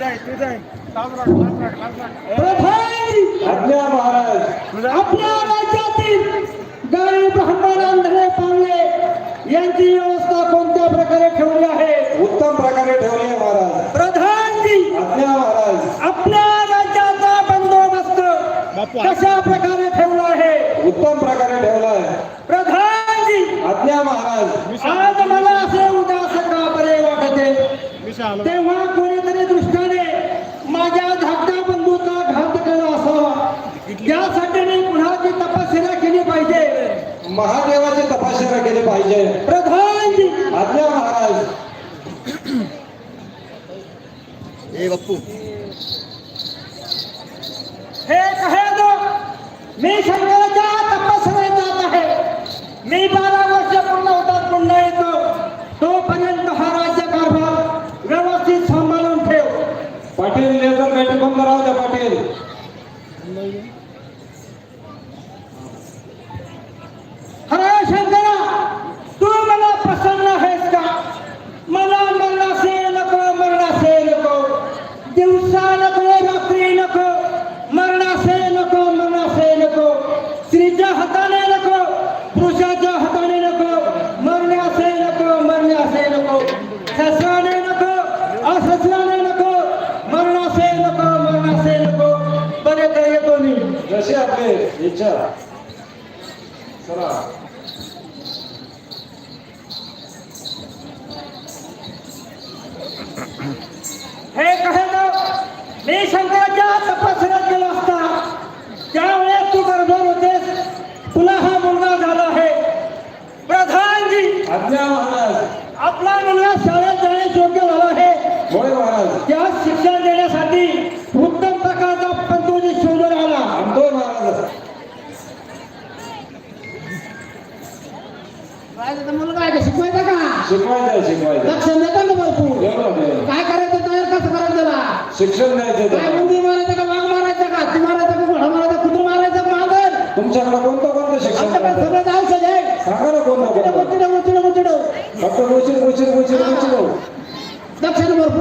प्रधान आज्ञा महाराज. आपल्या राज्यातील गाई ब्राह्मण आंधळे यांची व्यवस्था कोणत्या प्रकारे ठेवली आहे? उत्तम प्रकारे ठेवले आहे महाराज. प्रधानजी! आज्ञा महाराज. आपल्या राज्याचा बंदोबस्त कशा प्रकारे ठेवला आहे? उत्तम प्रकारे ठेवला आहे. प्रधानजी! आज्ञा महाराज. आज मला असे उदास का बरे वाटते? तेव्हा कोणीतरी दृष्टाने त्यासाठी मी पुन्हा तपस्या केली पाहिजे? महादेवाची तपासणी केली पाहिजे. प्रधानजी आज्ञा महाराज. हे कहे दो मी शंकराच्या तपस्यात जात आहे. मी बारा वर्ष पूर्ण होतात पुन्हा येतो. तोपर्यंत हा राज्य कारभार व्यवस्थित सांभाळून ठेव. पाटील लेझर बॅटरी बंद राहू द्या पाटील हरे शंकरा तू मला प्रसन्न आहेस का मला मरणासे नको मरणासे नको दिवसा नको रात्री नको मरणासे नको मरणासे नको स्त्रीच्या हाताने नको पुरुषाच्या हाताने नको मरण्यासे नको मरण्यासे नको ससराने नको अससराने नको मरणासे नको मरणासे नको बरे तर येतो मी जसे आपले इच्छा चला हे कहे ना मी शंकराच्या तपस्यात गेलो असता त्यावेळेस तू गरोदर होतेस तुला हा मुलगा झाला आहे प्रधानजी आज्ञा महाराज. आपला मुलगा शाळेत जाण्यास योग्य झाला आहे. होय महाराज. शिक्षण देण्यासाठी उत्तम प्रकारचा पंतोजी शोधून आला महाराज. मुलगा आहे शिकवायचा का? शिकवायचं शिकवायचं लक्ष देता ना भरपूर? एवढं नाही. काय करायचं? तयार कसं करायचं त्याला? शिक्षण द्यायचं काय त्याला. मुंगी मारायचं का? वाघ मारायचं का? ती मारायचं का? घोडा मारायचा? कुत्र मारायचं? का मागं तुमच्याकडे कोणतं कोणतं शिक्षण आमच्याकडे? सगळं आहे. సగల కొండ ముచ్చడు ముచ్చడు దక్షిణ మరపు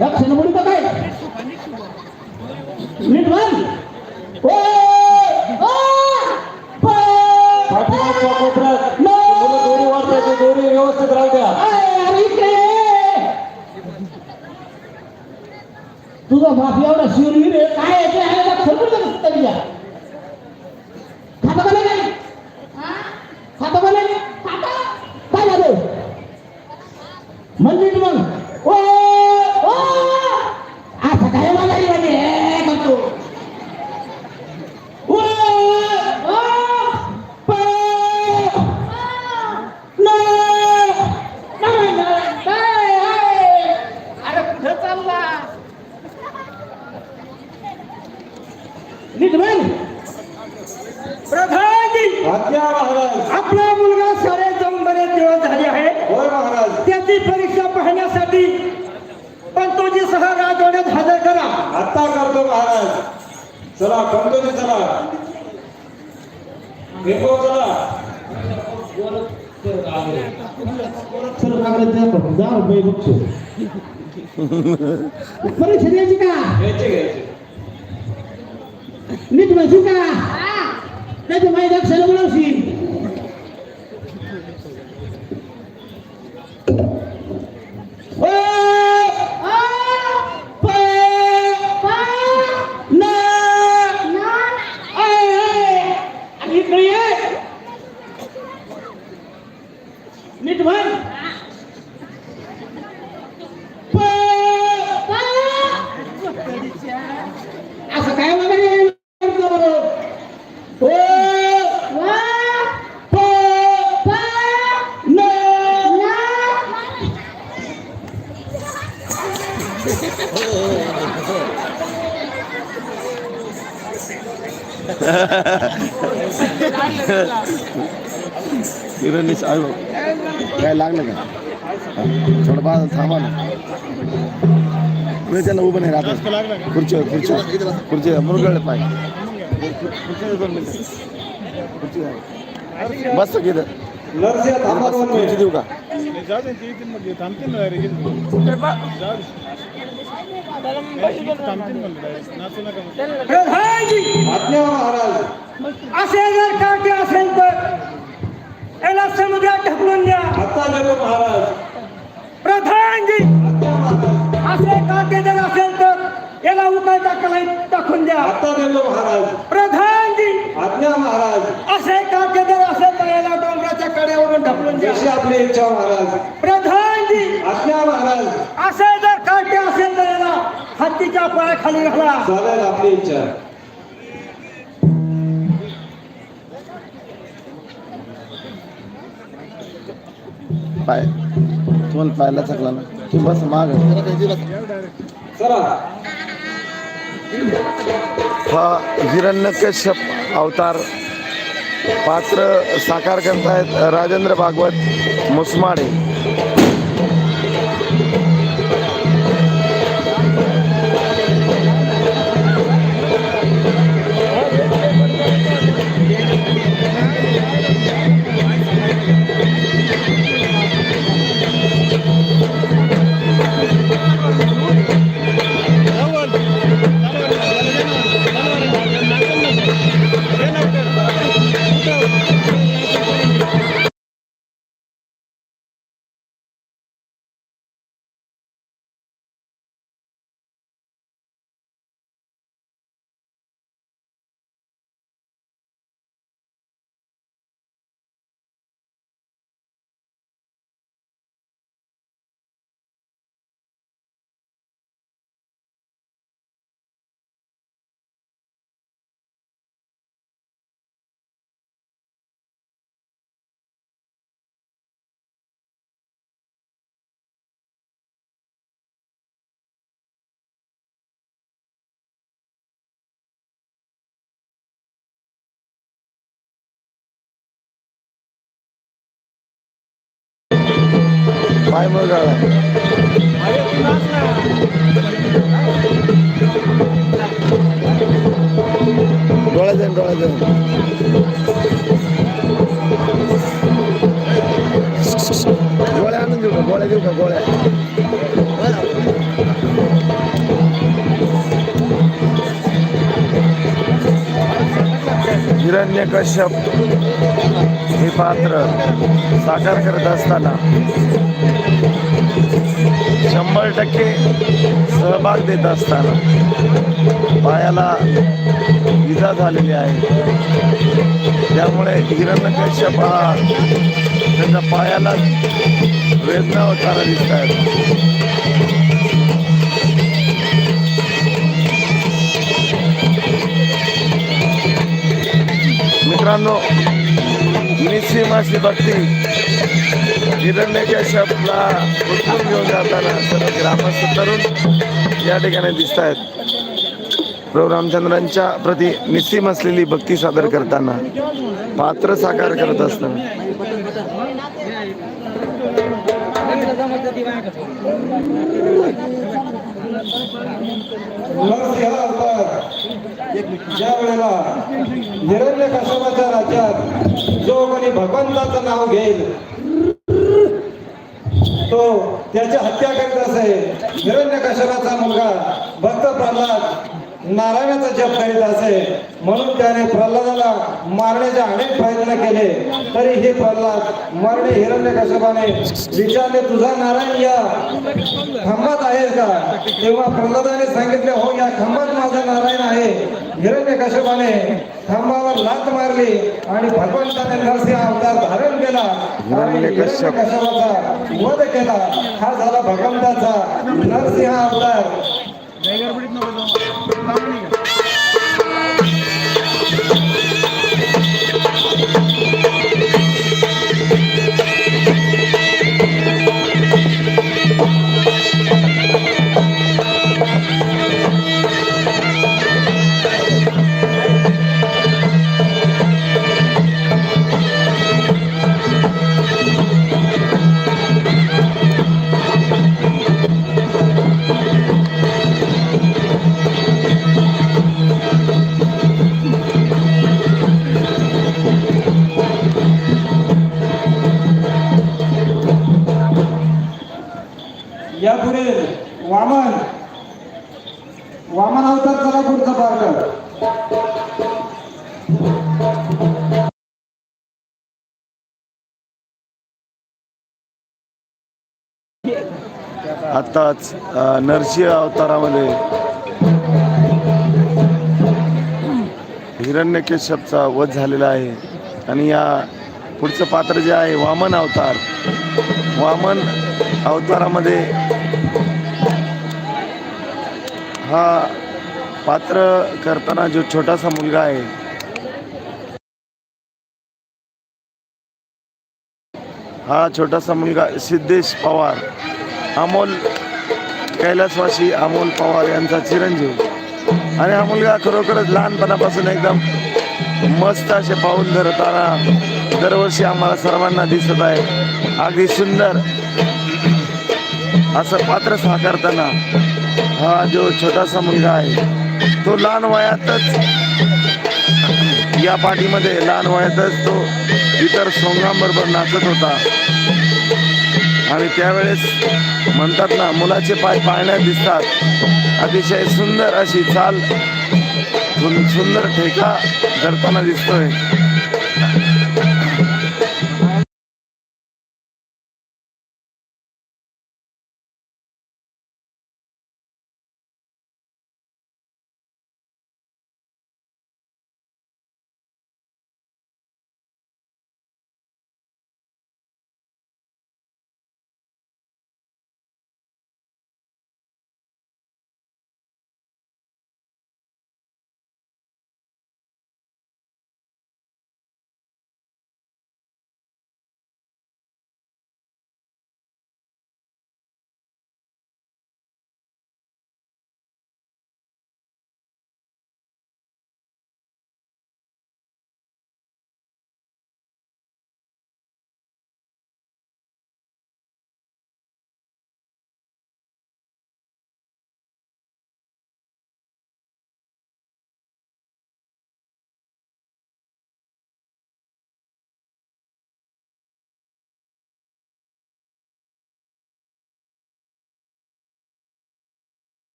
या बोलू का काय? नीट म्हण ओ ओ प पाठीमागच्या कोपऱ्यात न मुलं दोरी वाढतात ते दोरी व्यवस्थित राहू द्या अरे इकडे तुझा बाप एवढा शिवली रे काय आहे ते आहे का खबर का तरी या खाता का नाही खाता का नाही काय झालं मंदिर मग ओ ओ असं काय मला म्हणजे हे करतो ओ ओ प न नाही नाही अरे कुठं चालला नीट म्हण प्रधानजी आज्ञा महाराज आपला मुलगा शाळेत जाऊन बरेच दिवस झाले आहे होय महाराज त्याची परीक्षा पाहण्यासाठी पंतोजी सह राजवाड्यात हजर करा आता करतो महाराज चला कंदोजी चला निघो चला परीक्षा द्यायची का घ्यायचे घ्यायचे नीट म्हणशील का नाही तर माझ्या लक्षाला बोलावशील ओ, प, न, ए, इकडे ये नीट म्हण प- असं काय वगैरे बरोबर हो प- न- किरणीच काय लागलं का? थोडं बाजू थांबा ना. त्याला उभं नाही राहत. खुर्चीवर खुर्चीवर. खुर्ची मुरगळ पाय. खुर्चीवर दोन मिनिटं. खुर्ची. बस किती खुर्ची देऊ का असे जर काटे असेल तर याला समुद्रात ढकलून द्या. महाराज. प्रधानजी! आज्ञा महाराज असे काटे जर असेल तर याला उकाय टाकायला टाकून द्या. महाराज. प्रधानजी! आज्ञा महाराज. असे काटे जर असेल तर याला डोंगराच्या कड्यावरून ढकलून द्या. आपली इच्छा महाराज. प्रधानजी! आज्ञा महाराज. असे जर काटे असेल तर याला हत्तीच्या पायाखाली घाला. चालेल आपली इच्छा पाय. तुम्हाला पायला चकला ना. तू बस माग. चला. हा हिरण्यकश्यप अवतार. पात्र साकार करतायत राजेंद्र भागवत मुसमाडे. पाय मुरगाळा डोळ्या जाईन डोळ्या जाईन गोळ्या आणून देऊ का? गोळ्या देऊ का? गोळ्या. हिरण्यकश्यप हे पात्र साकार करत असताना शंभर टक्के सहभाग देत असताना पायाला इजा झालेली आहे. त्यामुळे हिरण्यकश्यप हा त्यांच्या पायाला वेदना होताना दिसत आहेत मित्रांनो निश्चिमाची भक्ती हिरण्यकश्यपला उचलून घेऊन जाताना सर्व ग्रामस्थ तरुण या ठिकाणी दिसत आहेत प्रभू रामचंद्रांच्या प्रती निस्सीम असलेली भक्ती सादर करताना पात्र साकार करत असताना. ज्या वेळेला हिरण्य कश्यपाच्या राज्यात जो कोणी भगवंताचं नाव घेईल तो त्याची हत्या करत असे हिरण्य कशराचा मुलगा भक्त प्रल्हाद नारायणाचा जप करीत असे म्हणून त्याने प्रल्हादाला मारण्याचे अनेक प्रयत्न केले. तरी हे प्रल्हाद मरणे हिरण्य कशपाने विचारले तुझा नारायण या खांबात आहे का? तेव्हा प्रल्हादाने सांगितले हो या खांबात माझा नारायण आहे. हिरण्य कशपाने खांबावर लात मारली आणि भगवंताने नरसिंह अवतार धारण केला आणि हिरण्यकश्यप. वध केला. हा झाला भगवंताचा नरसिंह अवतार. यापुढे आत्ताच नरसिंह अवतारामध्ये हिरण्यकेशपचा वध झालेला आहे. आणि या पुढचं पात्र जे आहे वामन अवतार. वामन अवतारामध्ये हा पात्र करताना जो छोटासा मुलगा आहे हा छोटासा मुलगा सिद्धेश पवार. अमोल कैलासवासी अमोल पवार यांचा चिरंजीव. आणि हा मुलगा खरोखरच लहानपणापासून एकदम मस्त असे पाऊल धरताना दरवर्षी आम्हाला सर्वांना दिसत आहे. अगदी सुंदर असं पात्र साकारताना हा जो छोटासा मुलगा आहे तो लहान वयातच या पाठीमध्ये लहान वयातच तो इतर सोंगांबरोबर नाचत होता. आणि त्यावेळेस म्हणतात ना मुलाचे पाय पाळण्यात दिसतात. अतिशय सुंदर अशी चाल सुंदर ठेका धरताना दिसतोय.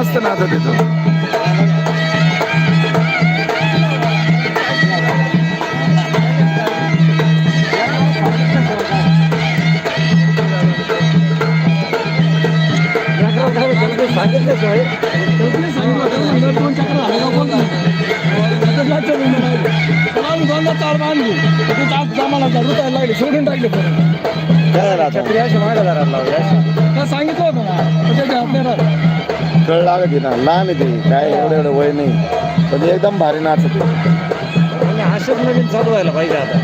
मस्त नाचत येतो सोडून टाकले सांगितलं होतं ना? त्याच्या आपल्याला कळ लागत ना लहान आहे ते. काय एवढं एवढं वय नाही. पण एकदम भारी नाचत आहे. असेच नवीन चालू व्हायला पाहिजे आता.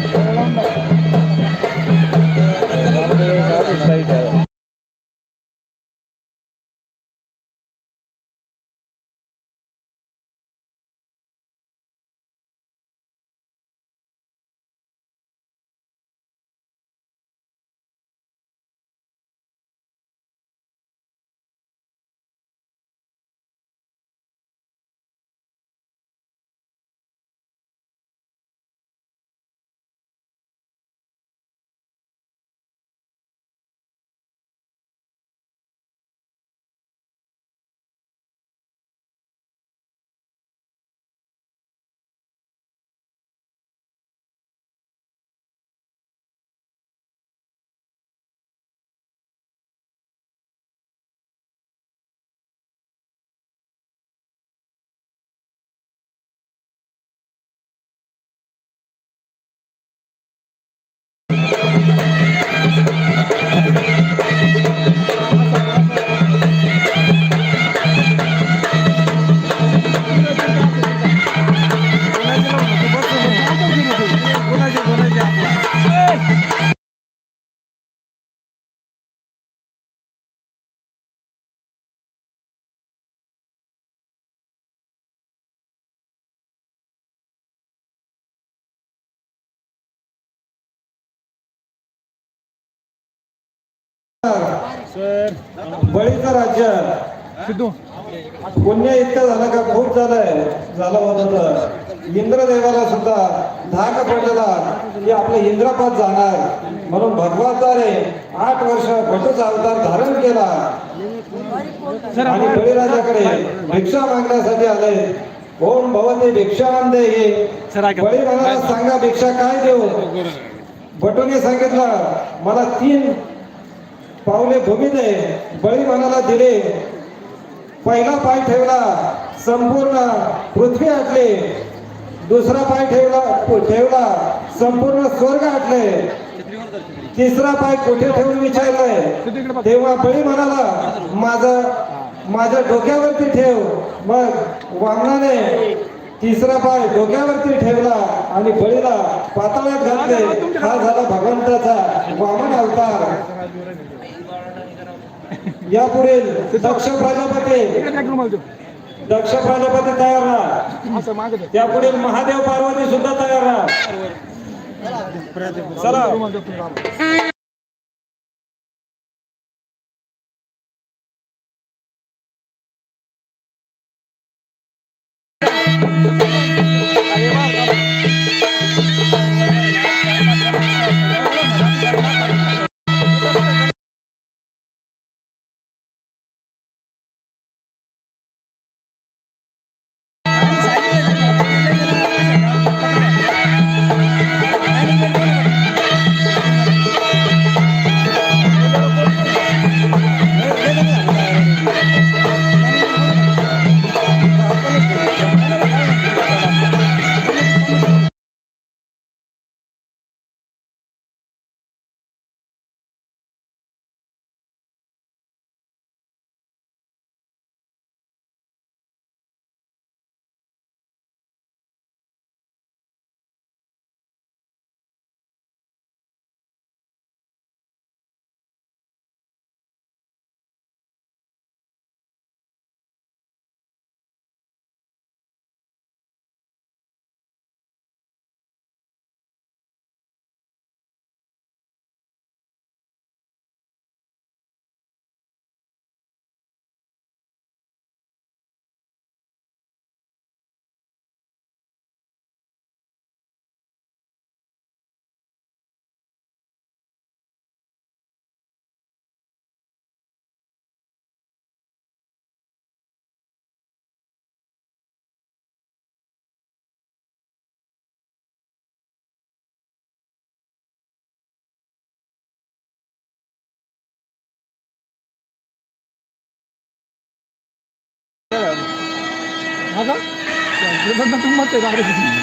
बळीचं राज्य. सिद्धू. पुण्य इतकं झालं का? खूप झालंय. झालं होत इंद्रदेवाला सुद्धा धाक पडलेला. की आपलं इंद्रपद जाणार. म्हणून भगवंताने आठ वर्ष भटूचा अवतार धारण केला. आणि बळीराजाकडे भिक्षा मागण्यासाठी आले. ओम भवते भिक्षाम दे बळी म्हणाला सांगा भिक्षा काय देऊ? भटूने सांगितलं मला तीन पावले भूमी बळीमानाला बळी म्हणाला दिले. पहिला पाय ठेवला संपूर्ण पृथ्वी आटले. दुसरा पाय ठेवला ठेवला संपूर्ण स्वर्ग आटले. तिसरा पाय कुठे ठेवून विचारलंय? तेव्हा बळी म्हणाला माझं माझ्या डोक्यावरती ठेव. मग वामनाने तिसरा पाय डोक्यावरती ठेवला आणि बळीला पाताळ्यात घातले. हा झाला भगवंताचा वामन अवतार. यापुढील दक्ष प्रजापती. दक्ष प्रजापती तयार राहा असं त्यापुढील महादेव पार्वती सुद्धा तयार राहा चला.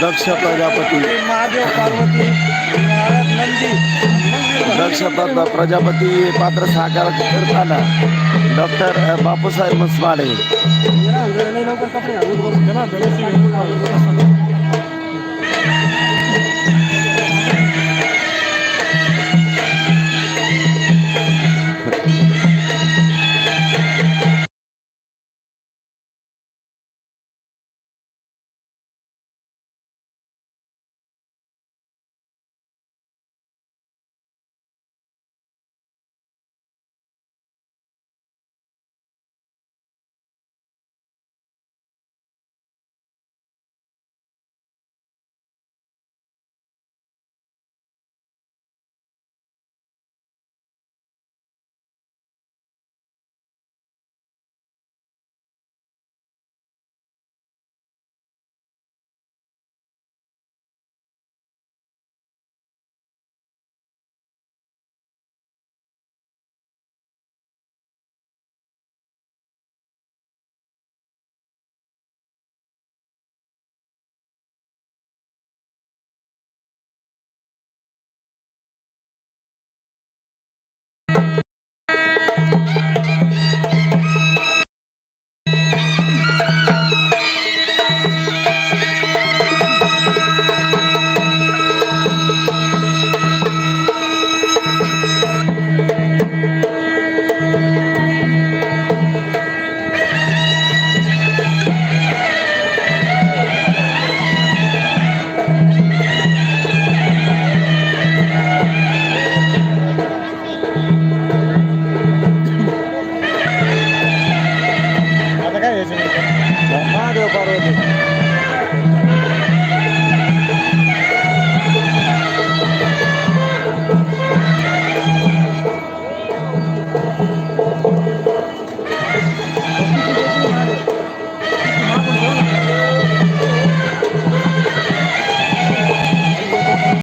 दक्ष प्रजापती. महादेव पार्वती नंदी दक्ष प्र- प्रजापती पात्र साकार करताना डॉक्टर बापूसाहेब मुसमाडे